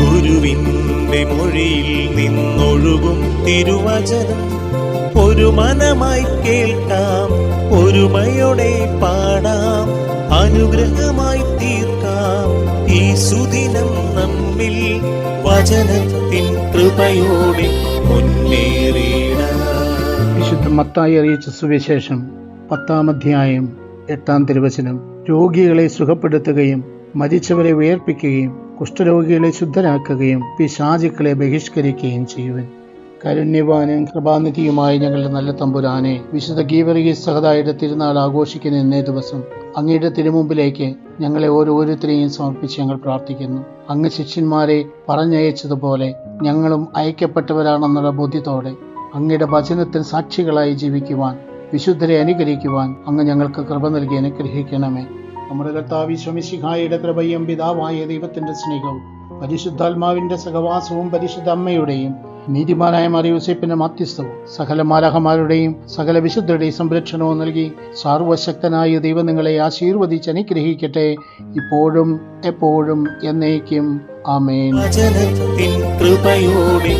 ഗുരുവിന്റെ മൊഴിയിൽ നിന്നൊഴുകും തിരുവചനം. ഒരു മനമായി കേൾക്കാം ഒരുമയോടെ പാടാം അനുഗ്രഹമായി തീർക്കാം. ഈ സുദിനം നമ്മിൽ വചനത്തിൻ കൃപയോടെ വിശുദ്ധ മത്തായി അറിയിച്ച സുവിശേഷം പത്താം അധ്യായം എട്ടാം തിരുവചനം. രോഗികളെ സുഖപ്പെടുത്തുകയും മരിച്ചവരെ ഉയർപ്പിക്കുകയും കുഷ്ഠരോഗികളെ ശുദ്ധരാക്കുകയും പിശാചുക്കളെ ബഹിഷ്കരിക്കുകയും ചെയ്യുവൻ. കരുണ്യവാനും കൃപാനിധിയുമായി ഞങ്ങളുടെ നല്ല തമ്പുരാനെ വിശുദ്ധ ഗീവറിയ സഹതായുടെ തിരുനാൾ ആഘോഷിക്കുന്ന ഇന്നേ ദിവസം അങ്ങയുടെ തിരുമുമ്പിലേക്ക് ഞങ്ങളെ ഓരോരുത്തരെയും സമർപ്പിച്ച് ഞങ്ങൾ പ്രാർത്ഥിക്കുന്നു. അങ്ങ് ശിഷ്യന്മാരെ പറഞ്ഞയച്ചതുപോലെ ഞങ്ങളും അയക്കപ്പെട്ടവരാണെന്നുള്ള ബോധ്യത്തോടെ അങ്ങയുടെ വചനത്തിന് സാക്ഷികളായി ജീവിക്കുവാൻ വിശുദ്ധരെ അനുകരിക്കുവാൻ അങ്ങ് ഞങ്ങൾക്ക് കൃപ നൽകി അനുഗ്രഹിക്കണമേ. നമ്മുടെ കർത്താവ് ശമിശിഹായുടെ കൃപയും പിതാവായ ദൈവത്തിന്റെ സ്നേഹവും പരിശുദ്ധാത്മാവിന്റെ സഹവാസവും പരിശുദ്ധ അമ്മയുടെയും നീതിമാനായ മറിയൂസേപ്പിന്റെ മാധ്യസ്ഥവും സകല മാലഹമാരുടെയും സകല വിശുദ്ധരുടെയും സംരക്ഷണവും നൽകി സാർവശക്തനായ ദൈവം നിങ്ങളെ ആശീർവദിച്ച് അനുഗ്രഹിക്കട്ടെ. ഇപ്പോഴും എപ്പോഴും എന്നേക്കും. ആമേൻ. കൃപയോടെ